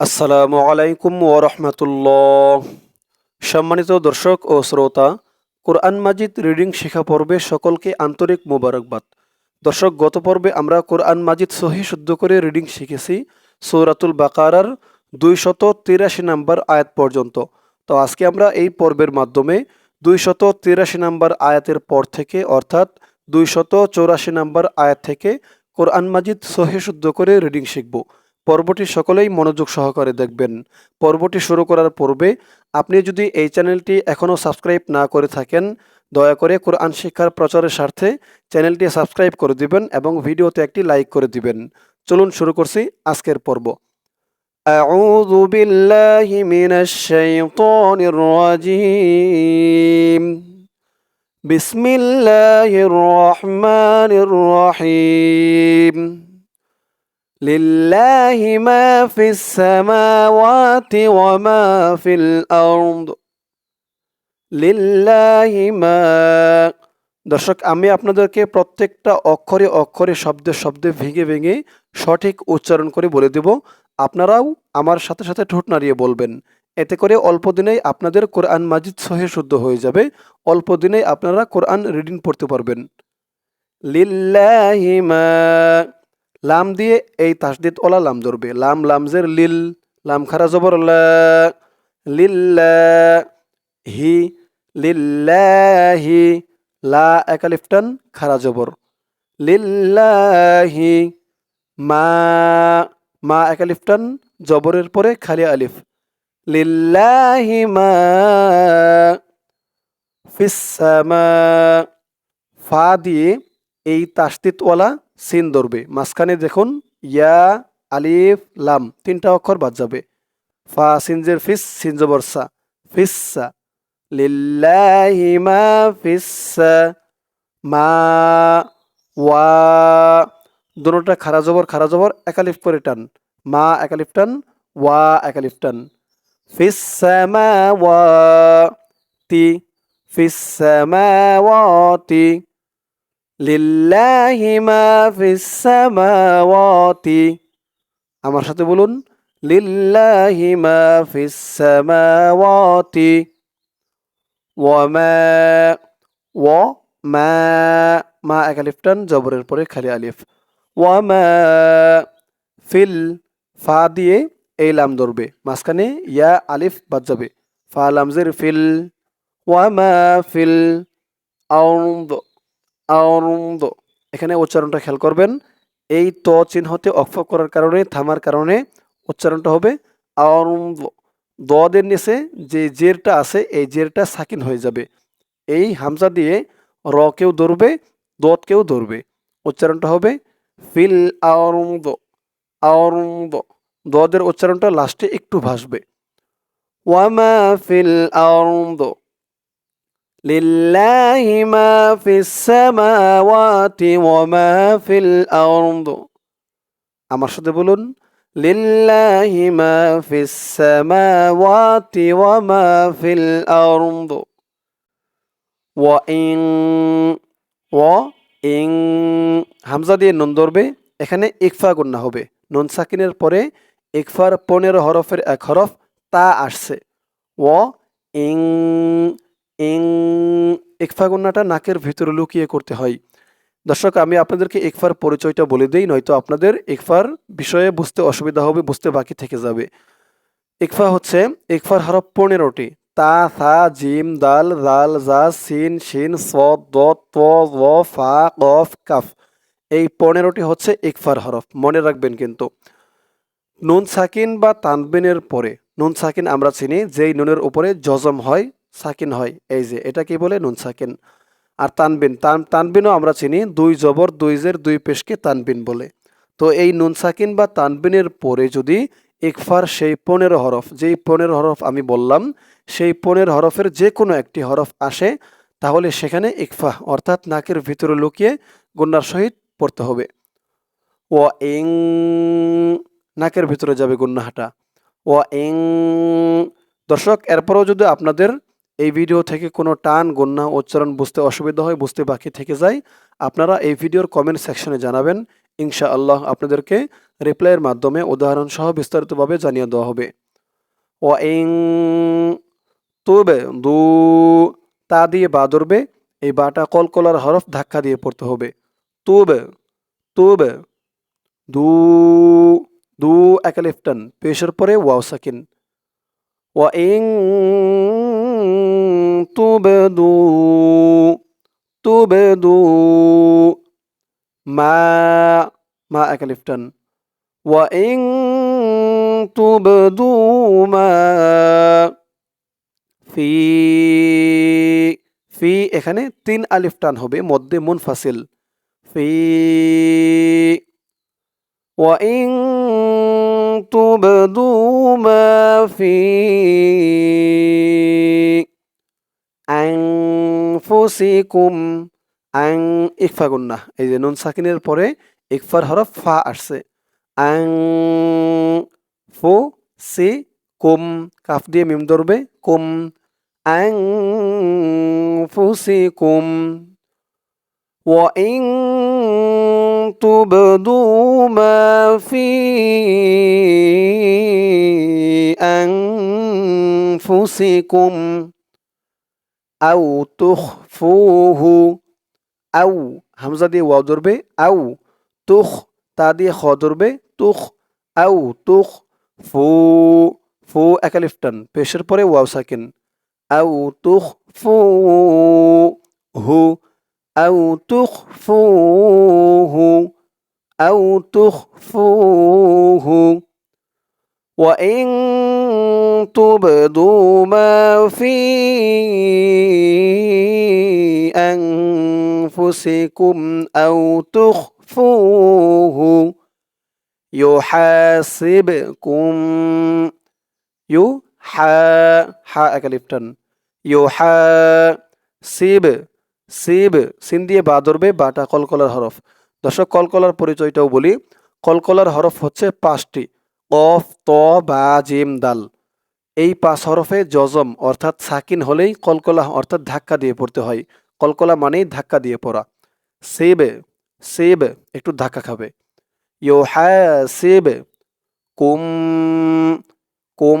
আসসালামু আলাইকুম ওরহমতুল্লাহ সম্মানিত দর্শক ও শ্রোতা, কোরআন মাজিদ রিডিং শেখা পর্বে সকলকে আন্তরিক মোবারকবাদ। দর্শক, গত পর্বে আমরা কোরআন মাজিদ সহি শুদ্ধ করে রিডিং শিখেছি সৌরাতুল বাকারার দুইশত তিরাশি নাম্বার আয়াত পর্যন্ত। তো আজকে আমরা এই পর্বের মাধ্যমে দুইশত তিরাশি নাম্বার আয়াতের পর থেকে, অর্থাৎ দুইশত চৌরাশি নাম্বার আয়াত থেকে কোরআন মাজিদ সহি শুদ্ধ করে রিডিং শিখব। পর্বটি সকলেই মনোযোগ সহকারে দেখবেন পর্বটি শুরু করার পূর্বে আপনি যদি এই চ্যানেলটি এখনও সাবস্ক্রাইব না করে থাকেন দয়া করে কোরআন শিক্ষার প্রচারের স্বার্থে চ্যানেলটি সাবস্ক্রাইব করে দিবেন এবং ভিডিওতে একটি লাইক করে দিবেন চলুন শুরু করছি আজকের পর্ব أعوذ بالله من الشيطان الرجيم بسم الله الرحمن الرحيم লিল্লাহি মা ফিস সামাওয়াতি ওয়া মা ফিল আরদ লিল্লাহি দর্শক, আমি আপনাদেরকে প্রত্যেকটা অক্ষরে অক্ষরে, শব্দে শব্দে, ভেঙে ভেঙে সঠিক উচ্চারণ করে বলে দেব। আপনারাও আমার সাথে সাথে ঠোঁট নাড়িয়ে বলবেন। এতে করে অল্প দিনেই আপনাদের কোরআন মাজিদ সহে শুদ্ধ হয়ে যাবে। অল্প দিনেই আপনারা কোরআন রিডিং পড়তে পারবেন। লিল্লাহিমা লাম দিয়ে এই তাসদিদ ওলা লাম ধরবে। লাম লামজের লিল, লাম খারা জবর লিল্লা হি লিল্লাহি লা একালিফটান খারা জবর। লিল্লাহি মা মা একালিফটান জবরের পরে খালি আলিফ। লিল্লাহি মা ফিসামা ফা দিয়ে এই তাসদিদওয়ালা সিন ধরবে। মাঝখানে দেখুন, ইয়া, আলিফ, লাম, তিনটা অক্ষর বাদ যাবে। ফা, সিনজের ফিস সিনজবর সা ফিসা লিল্লাহি মা ফিসা মা, ওয়া। দুটোটা খারা জবর খারা জবর একালিফ করে টান। মা একালিফ টান, ওয়া একালিফ টান। ফিসামা ওয়া, তি। ফিসামা ওয়াতি লিল্লাহি মা ফিস-সামাওয়াতি আমার সাথে বলুন, লিল্লাহি মা ফিস-সামাওয়াতি ওয়া মা ওয়া মা মা এক আলিফ টান, জবরের পরে খালি আলিফ। ওয়া মা ফিল ফা দিয়ে এই লাম ধরবে, মাঝখানে ইয়া আলিফ বাদ যাবে। ফা লামজের ফিল। ওয়া মা ফিল আউন্দ আনন্দ এখানে উচ্চারণটা খেয়াল করবেন। এই ত চিহ্নতে অক্ষ করার কারণে, থামার কারণে উচ্চারণটা হবে আনন্দ দদের নিচে যে জেরটা আছে, এই জেরটা সাকিন হয়ে যাবে। এই হামজা দিয়ে র কেউ ধরবে দত কেউ ধরবে। উচ্চারণটা হবে ফিল আনন্দ আনন্দ দদের উচ্চারণটা লাস্টে একটু ভাসবে। ওয়ামা ফিল আনন্দ لله ما في السماوات وما في الأرض আমার সাথে বলুন لله ما في السماوات وما في الأرض وإن وإن হামজা দিয়ে নুন ধরবে এখানে ইকফা গুন্না হবে নুন সাকিনের পরে ইকফার পনেরো হরফের এক হরফ তা আসছে ও ইং ইং ইকফা গুন্নাটা নাকের ভিতরে লুকিয়ে করতে হয়। দর্শক, আমি আপনাদেরকে ইকফার পরিচয়টা বলে দিই, নয়তো আপনাদের ইকফার বিষয়ে বুঝতে অসুবিধা হবে, বুঝতে বাকি থেকে যাবে। একফা হচ্ছে ইকফার হরফ পনেরোটি। তা, থা, জিম, দাল জাল জা, সিন, শিন স দ ফা, কফ, কাফ। এই পনেরোটি হচ্ছে ইকফার হরফ, মনে রাখবেন কিন্তু। নুন সাকিন বা তানবিনের পরে, নুন সাকিন আমরা চিনি, যেই নুনের উপরে জজম হয় সাকিন হয়। এই যে, এটা কি বলে? নুন সাকিন। আর তানবিন, তান, তানবিনও আমরা চিনি, দুই জবর, দুই জের, দুই পেশকে তানবিন বলে। তো এই নুন সাকিন বা তানবিনের পরে যদি ইকফার সেই পনেরো হরফ, যেই পনেরো হরফ আমি বললাম, সেই পনেরো হরফের যে কোনো একটি হরফ আসে, তাহলে সেখানে ইকফা, অর্থাৎ নাকের ভিতরে লুকিয়ে গুন্নার সহিত পড়তে হবে। ও ইং, নাকের ভিতরে যাবে গুন্নাহাটা। ও ইং, দর্শক, এরপরেও যদি আপনাদের এই ভিডিও থেকে কোনো টান গন্যা উচ্চারণ বুঝতে অসুবিধা হয়, বুঝতে বাকি থেকে যায়। আপনারা এই ভিডিওর কমেন্ট সেকশনে জানাবেন। ইনশা আল্লাহ আপনাদেরকে রিপ্লাইয়ের মাধ্যমে উদাহরণ সহ বিস্তারিতভাবে জানিয়ে দেওয়া হবে। ও ইং তুবে দু, তা দিয়ে বা ধরবে, এই বাটা কলকলার হরফ ধাক্কা দিয়ে পড়তে হবে। তুবে তুবে, দু দু, একালিফটান, পেশের পরে ওয়াও সাকিন। তুবেদু তুবেদু মা মা একালিফটান ওয়া ইং তুবদু মা ফি ফি এখানে তিন আলিফ টান হবে মধ্যে মুনফাসিল। ফি وإن تبدوا ما في أنفسكم আং ইকফা গুন্না এই যে নুন সাকিনের পরে ইকফার হরফ ফা আসছে আং ফু সি কুম কাফ দিয়ে মিম ধরবে কুম আং ফুসি কুম وإن تبدوا ما في أنفسكم أو تخفوه أو همزة دي واو ضربة أو تخ تا دي خ ضربة تخ أو تخ فو فو أكاليفتن بيشر بري واو ساكن أو تخفوه أو تخفوه أو تخفوه. وإن تبدوا ما في أنفسكم أو تخفوه يحاسبكم يحا حا أكلفتن يحاسب সিব সিন দিয়ে বা ধরবে বাটা কলকলার হরফ। দর্শক, কলকলার পরিচয়টাও বলি। কলকলার হরফ হচ্ছে পাঁচটি। কফ, ত, বা, জিম, দাল। এই পাঁচ হরফে জজম অর্থাৎ সাকিন হলেই কলকলা, অর্থাৎ ধাক্কা দিয়ে পড়তে হয়। কলকলা মানেই ধাক্কা দিয়ে পড়া। সেব সেব, একটু ধাক্কা খাবে। ইউ হ্যাঁ সেব, কুম কুম,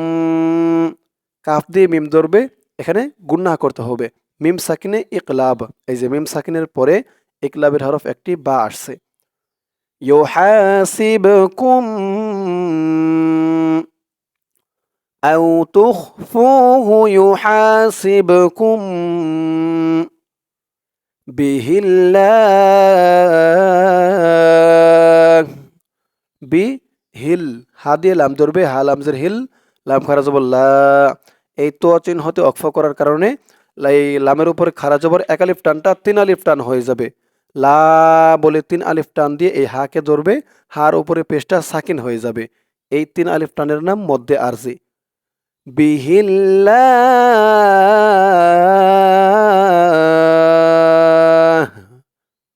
কাফ দিয়ে মিম ধরবে, এখানে গুন্না করতে হবে। মিম সাকিনে ইকলাব এই যে মিম সাকিনের পরে ইকলাবের হরফ একটি বা আসছে يحاسبكم أو تخفوه يحاسبكم به الله বিহিল হা দিয়ে লাম ধরবে হা লামজের হিল লাম খারা জবল্লা এই তো চিহ্ন হতে অক্ষ করার কারণে এই লামের উপরে খারা জবর এক আলিফ টানটা তিন আলিফ টান হয়ে যাবে। লা বলে তিন আলিফ টান দিয়ে এই হাকে ধরবে, হার উপরে পেশটা সাকিন হয়ে যাবে। এই তিন আলিফ টানের নাম মধ্যে আরজি।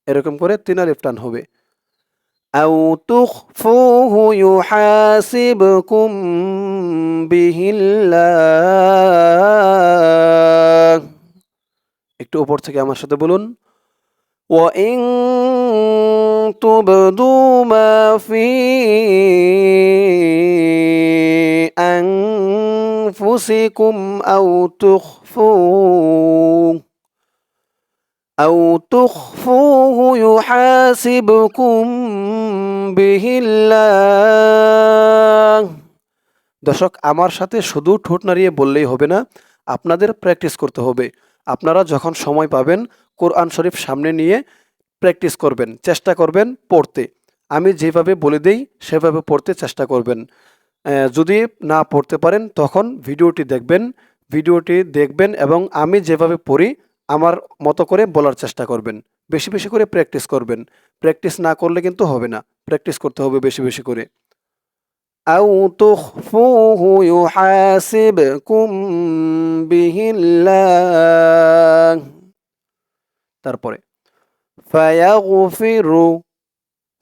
এরকম করে তিন আলিফ টান হবে। আউ তুখফুহু ইউহাসিবকুম বিহিল্লাহ। একটু উপর থেকে আমার সাথে বলুন وإن تبدوا ما في أنفسكم أو تخفوه أو تخفوه يحاسبكم به الله দর্শক আমার সাথে শুধু ঠোঁট নাড়িয়ে বললেই হবে না আপনাদের প্র্যাকটিস করতে হবে আপনারা যখন সময় পাবেন কোরআন শরীফ সামনে নিয়ে প্র্যাকটিস করবেন, চেষ্টা করবেন পড়তে। আমি যেভাবে বলে দেই, সেভাবে পড়তে চেষ্টা করবেন। যদি না পড়তে পারেন, তখন ভিডিওটি দেখবেন ভিডিওটি দেখবেন এবং আমি যেভাবে পড়ি, আমার মতো করে বলার চেষ্টা করবেন। বেশি বেশি করে প্র্যাকটিস করবেন। প্র্যাকটিস না করলে কিন্তু হবে না। প্র্যাকটিস করতে হবে বেশি বেশি করে। أو تخفوه يحاسبكم به الله তারপরে ফায়াগফিরু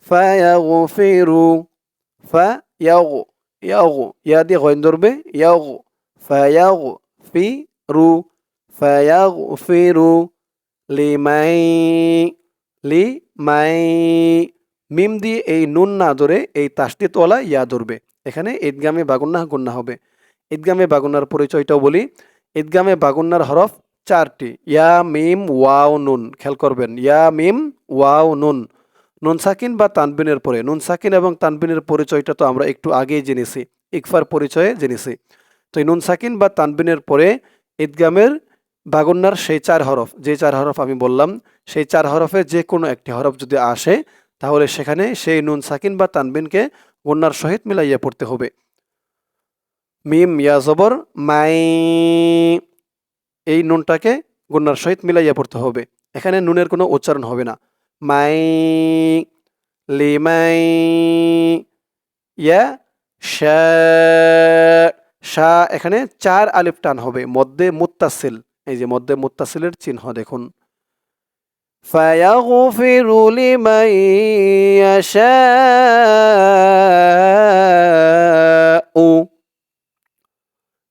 ফায়াগফিরু ফায়াগ ইয়াগ ইয়া দিয়ে গইন ধরবে ইয়াগ ফায়াগফিরু ফায়াগফিরু লিমাই লিমাই মিম দিয়ে এই নুন না ধরে এই তাস্তিতওয়ালা ইয়া ধরবে এখানে ঈদগামে বাগুন্না গুন্না হবে। ঈদগামে বাগুন্নার পরিচয়টাও বলি। ঈদগামে বাগুন্নার হরফ চারটি। ইয়া, মিম, ওয়াও, নুন। খেয়াল করবেন। ইয়া, মিম, ওয়াও, নুন। নুন সাকিন বা তানবিনের পরে। নুন সাকিন এবং তানবিনের পরিচয়টা তো আমরা একটু আগেই জেনেছি। ইকফার পরিচয়ে জেনেছি। তো এই নুন সাকিন বা তানবিনের পরে ঈদগামের বাগুন্নার সেই চার হরফ। যে চার হরফ আমি বললাম, সেই চার হরফের যে কোনো একটি হরফ যদি আসে তাহলে সেখানে সেই নুন সাকিন বা তানবিনকে গুন্নার সহিত মিলাইয়া পড়তে হবে। মিম ইয়া জবর, মাই, এই নুনটাকে গুন্নার সহিত মিলাইয়া পড়তে হবে। এখানে নুনের কোনো উচ্চারণ হবে না। মাই লিমাই ইয়া, শা এখানে চার আলিফ টান হবে। মধ্যে মুত্তাসিল, এই যে মধ্যে মুত্তাসিলের চিহ্ন দেখুন। فيغفر لمن يشاء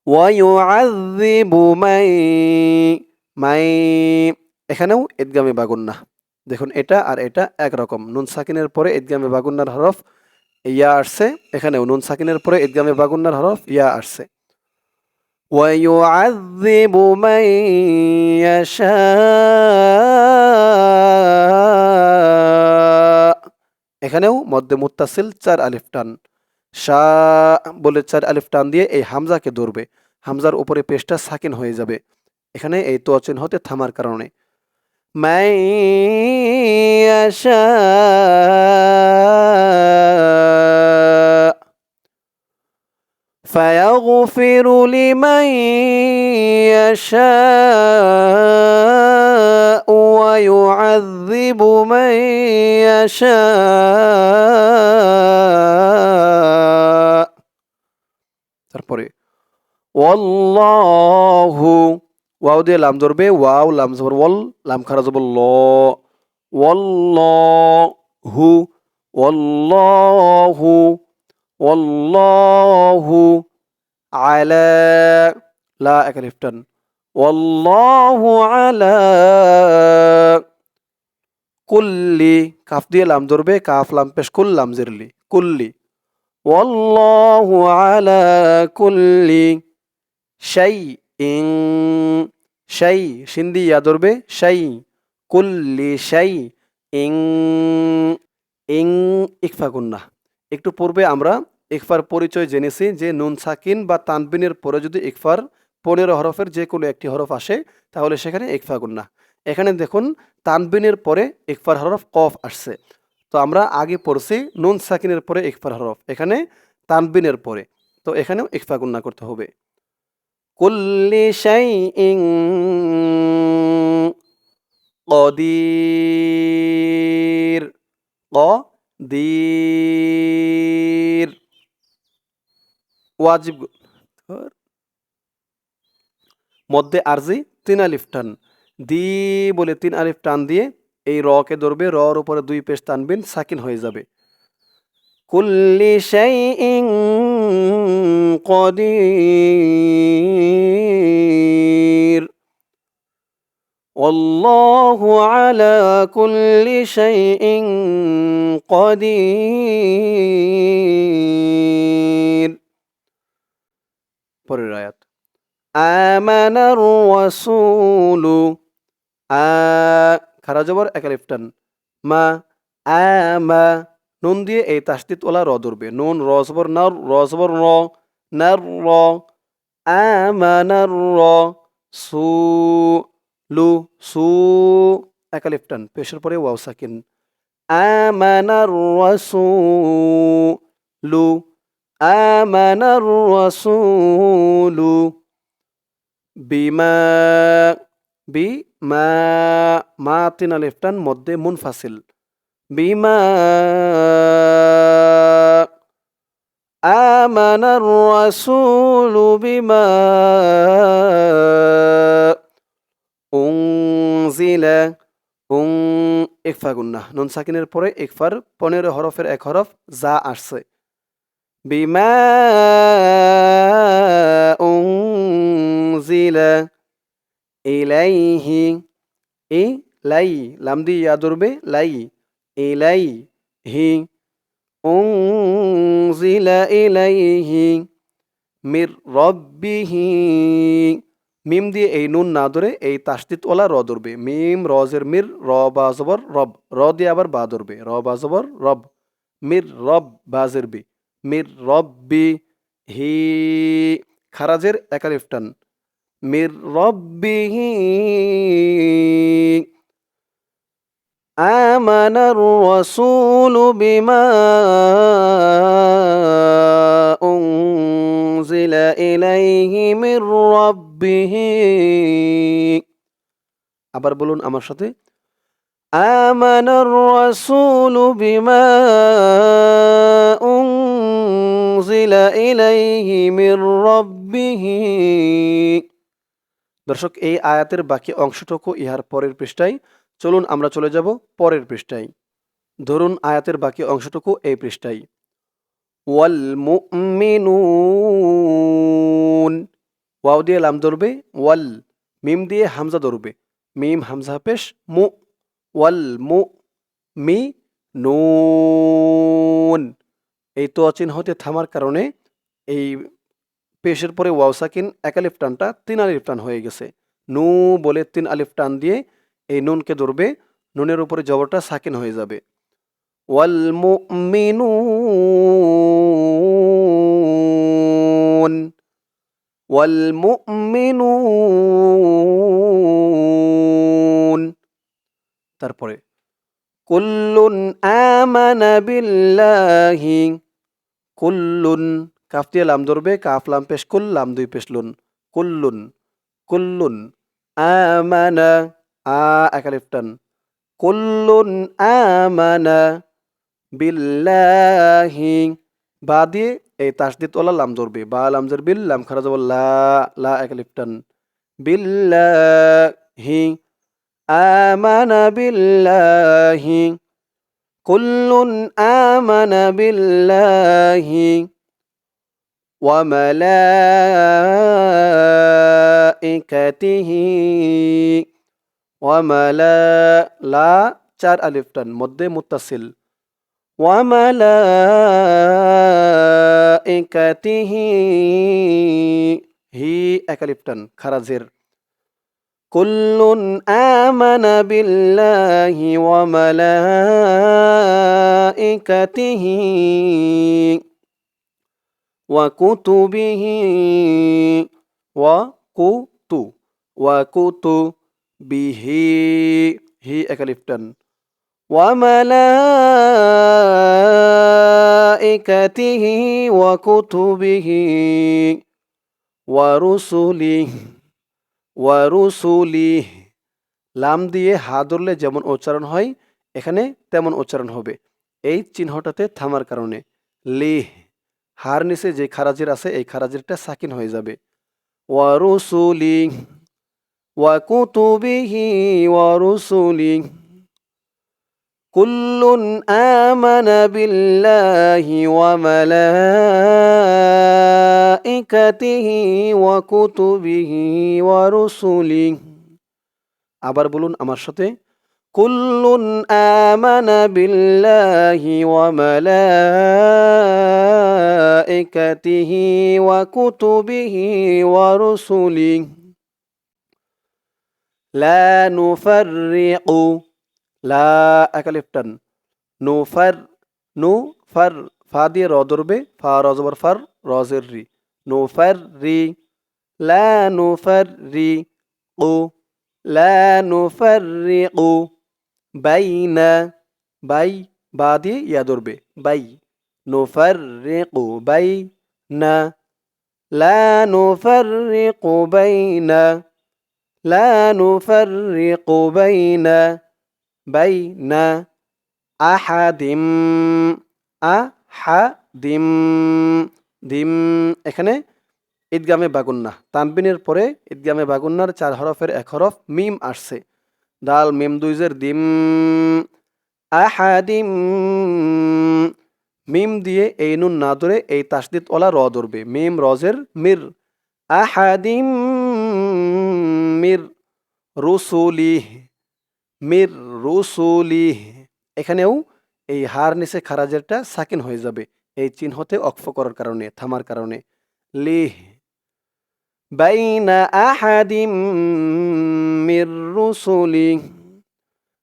ويعذب من من এখানেও ঈদগামে বাগুন্না দেখুন এটা আর এটা একরকম নুন সাকিনের পরে ঈদগামে বাগুন্নার হরফ ইয়া আসছে এখানেও নুন সাকিনের পরে ঈদগামে বাগুন্নার হরফ ইয়া আসছে ويعذب من يشاء এখানেও মধ্যে মুত্তাসিল, চার আলিফ টান। শা বলে চার আলিফ টান দিয়ে এই হামজাকে ধরবে। হামজার উপরে পেশটা সাকিন হয়ে যাবে। এখানে এই তো অচেন হতে থামার কারণে। মাই আশা فيغفر لمن يشاء ويعذب من يشاء তারপরে ওয়াল্লাহু ওয়াও দিয়ে লাম ধরবে ওয়াও লাম জবর ওয়াল লাম খারা জবর ল ওয়াল্লাহু ওয়াল্লাহু ওয়াল্লাহু আলা, লা এক আলিফ টান। আলা কুল্লি, কাফ দিয়ে লাম ধরবে, কাফ লাম পেশ কুল লাম জিরলি, কুল্লি। ওয়াল্লাহু আলা কুল্লি শাইইন, শাই সিন্ধি ইয়া ধরবে, শাই, কুল্লি শাই ইং ইং গুন্না একটু পূর্বে আমরা ইকফার পরিচয় জেনেছি যে নুন সাকিন বা তানবিনের পরে যদি ইকফার পনেরো হরফের যে কোনো একটি হরফ আসে, তাহলে সেখানে ইকফা গুন্না এখানে দেখুন, তানবিনের পরে ইকফার হরফ কফ আসছে। তো আমরা আগে পড়ছি নুন সাকিনের পরে ইকফার হরফ, এখানে তানবিনের পরে। তো এখানেও ইকফা গুন্না করতে হবে। কুল্লি শাইইন কদির দীর। ওয়াজিব মধ্যে আরজি, তিন আলিফ টান। দি বলে তিন আলিফ টান দিয়ে এই রকে ধরবে, রর উপরে দুই পেশ টানবেন সাকিন হয়ে যাবে। কুল্লি শাইইন কদির। والله على كل شيء قدير পরের আয়াত آمن الرسول আ খারা জবর একালিফ টান মা আমা নুন দিয়ে এই তাসদিদ ওলা র ধরবে নুন র জবর নার র জবর র নার র আমানার র সু লু সু একালিফ টান পেশের পরে ওয়াও সাকিন আমানার রাসূলু আমানার রাসূলু বিমা বিমা মা তিন আলিফ টান মধ্যে মুনফাসিল বিমা آمن الرسول بما উংজিলা উং একফা গুন্না নুন সাকিনের পরে একফার পনেরো হরফের এক হরফ যা আসছে। বিমা উংজিলা ইলাইহি ই লাই লাম দি ইয়া ধরবে, লাই ইলাই হি উংজিলা ইলাইহি মির রব্বিহি। মিম দিয়ে এই নুন না ধরে এই তাসদিদওয়ালা র ধরবে মিম রজের মির র বা জবর রব র দিয়ে আবার বা ধরবে র বা জবর রব মির রব বাজের বি মির রব্বি হি খারাজের একালিফ টান মির রব্বিহি آمن الرسول بما أنزل إليه من ربه আবার বলুন আমার সাথে آمن الرسول بما أنزل إليه من ربه দর্শক এই আয়াতের বাকি অংশটুকু ইহার পরের পৃষ্ঠায় চলুন আমরা চলে যাব পরের পৃষ্ঠায় ধরুন আয়াতের বাকি অংশটুকু এই পৃষ্ঠায় ওয়াল মুমিনুন ওয়াও দিয়ে লাম ধরবে, ওয়াল মিম দিয়ে হামজা ধরবে। মিম, হামজা, পেশ, মু, ওয়াল, মু, মি, নুন। এই তো অচিন হতে থামার কারণে এই পেশের পরে ওয়াও সাকিন এক আলিফ টানটা তিন আলিফ টান হয়ে গেছে। নু বলে তিন আলিফ টান দিয়ে এই নুনকে ধরবে, নুনের উপরে জবরটা সাকিন হয়ে যাবে। ওয়াল মুমিনুন। তারপরে, কুল্লুন বিল্লাহি কুল্লুন কাফ দিয়ে লাম ধরবে, কাফ, লাম পেশ, কুল, লাম দুই পেশ, লুন, কুল্লুন কুল্লুন আমানা আ একালিফটান কুল্লুন আমানা বিল্লাহি বা দিয়ে এই তাসদিদ ওলা লাম ধরবে বা লামজের বিল লাম খারা যাব লা লা একালিফটান বিল্লাহি আমানা বিল্লাহি কুল্লুন আমানা বিল্লাহি وملائكته وملا لا চার আলিফ টান মধ্যে মুত্তাসিল ওয়ামালাইকাতিহি হি একালিপ্টান, খারাজের। কুল্লুন আমন বিল্লাহি ওয়া মালাইকাতিহি ওয়া কুতুবিহি ওয়া কুতু ওয়া কুতুবিহি হি একালিপ্টান। وملائكته وكتبه ورسله ورسله লাম দিয়ে হা ধরলে যেমন উচ্চারণ হয় এখানে তেমন উচ্চারণ হবে এই চিহ্নটাতে থামার কারণে লিহ হার নিচে যে খারাজির আছে এই খারাজিরটা সাকিন হয়ে যাবে ওয়ারুসুলি ওয়াকুতুবিহি ওয়ারুসুলি ওয়া মালাইকাতিহি ওয়া কুতুবিহি ওয়া রুসুলি আবার বলুন আমার সাথে, কুল্লুন আমানা বিল্লাহি ওয়া মালাইকাতিহি ওয়া কুতুবিহি ওয়া রুসুলি লা নুফাররিকু লা একালিফটান নুফার নু ফার ফা দিয়ে র ধরবে, ফা রজবর ফার রজের রি। নুফার রি, লা নুফার রি ও লা নুফার রি ও বাইনা, বাই, বা দিয়ে ইয়া ধরবে, বাই। নুফার রি ও বাই না লা নুফার রি ও বাইনা, লা নুফার রি ও বাইনা। বাইনা আহাদিম আহাদিম, দিম। এখানে ঈদগামে বাগুন্না। তানবিনের পরে ঈদগামে বাগুন্নার চার হরফের এক হরফ মিম আসছে। দাল, মিম, দুইজের দিম। আহাদিম, মিম দিয়ে এই নুন না ধরে এই তাসদিদ ওলা র ধরবে। মিম, রজের মির। আহাদিম, মির। রুসুলিহ মির রুসুলিহ এখানেও এই হার নিচে খারাজেরটা সাকিন হয়ে যাবে এই চিহ্নতে অক্ফ করার কারণে থামার কারণে লিহ বাইনা আহাদিম মির রুসুলি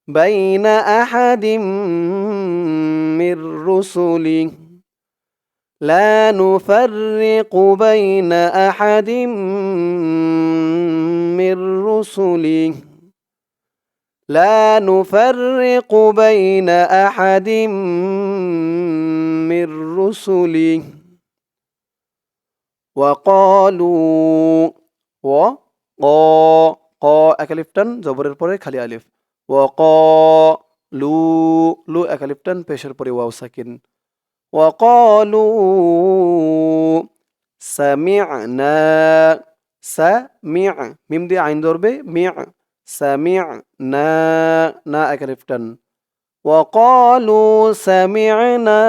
বাইনা আহাদিম মির রুসুলি لا نفرق بين أحد من رسله لا نفرق بين أحد من رسله. وقالوا و ق ق اكلفتن زبر পরে খালি ألف. وقالوا لو أكلفتن بشر পরে واو ساكن. وقالوا سمعنا سمع মিম দিয়ে আইন ধরবে ميع. سمعنا نا أكرفتن وقالوا سمعنا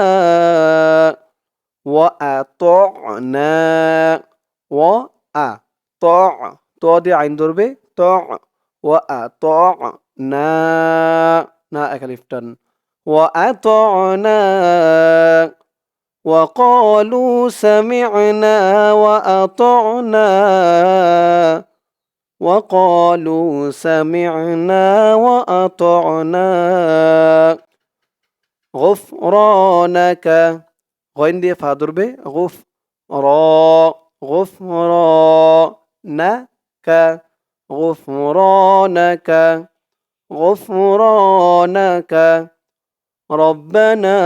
وأطعنا. وأطع تودي عين دربي طع وأطعنا نا أكرفتن وأطعنا وقالوا سمعنا وأطعنا. وقالوا سمعنا وأطعنا غفرانك غين দিয়ে ফা ধরবে غف را غفرانك غفرانك غفرانك ربنا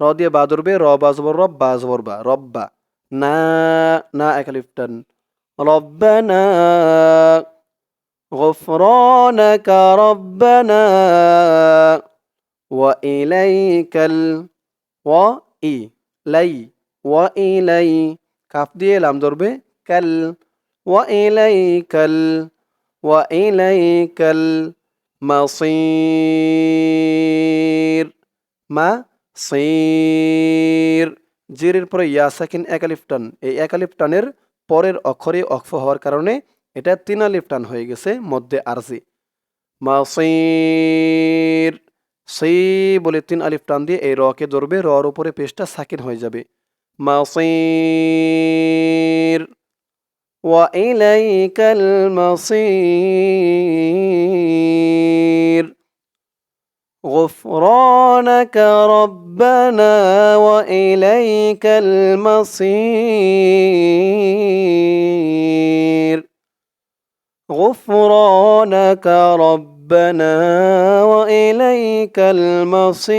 র দিয়ে বা ধরবে র বা জবর রব বা জবর বা রব্বা না না একালিফটান রব্বানা غفرانك ربنا وإليك ال وإي লাই وإلي কাফ দিয়ে লাম ধরবে কাল وإليك ال وإليك المصير মা সির জিরের পরে ইয়া সাকিন একালিফ টান এই একালিফ টানের পরের অক্ষরে অক্ষ হওয়ার কারণে এটা তিনালিফ টান হয়ে গেছে মধ্যে আরজি। মা সির সেই বলে তিন আলিফ টান দিয়ে এই রকে ধরবে, রর উপরে পেশটা সাকিন হয়ে যাবে। মা সির মাসির। غفرانك ربنا وإليك المصير غفرانك ربنا وإليك المصير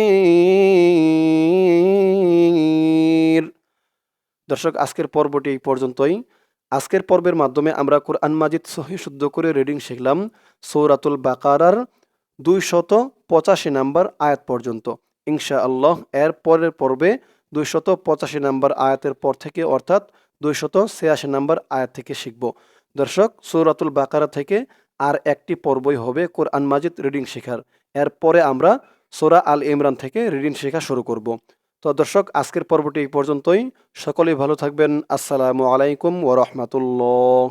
দর্শক আজকের পর্বটি এই পর্যন্তই আজকের পর্বের মাধ্যমে আমরা কোরআন মাজিদ সহি শুদ্ধ করে রিডিং শিখলাম সৌরাতুল বাকারার দুই শত পঁচাশি নাম্বার আয়াত পর্যন্ত। ইনশা আল্লাহ এর পরের পর্বে দুই শত পঁচাশি নাম্বার আয়াতের পর থেকে, অর্থাৎ দুই শত ছিয়াশি নাম্বার আয়াত থেকে শিখব। দর্শক, সৌরাতুল বাকারা থেকে আর একটি পর্বই হবে কোরআন মাজিদ রিডিং শেখার। এরপরে আমরা সোরা আল ইমরান থেকে রিডিং শেখা শুরু করব। তো দর্শক, আজকের পর্বটি এই পর্যন্তই। সকলেই ভালো থাকবেন। আসসালামু আলাইকুম ওরহমতুল্লাহ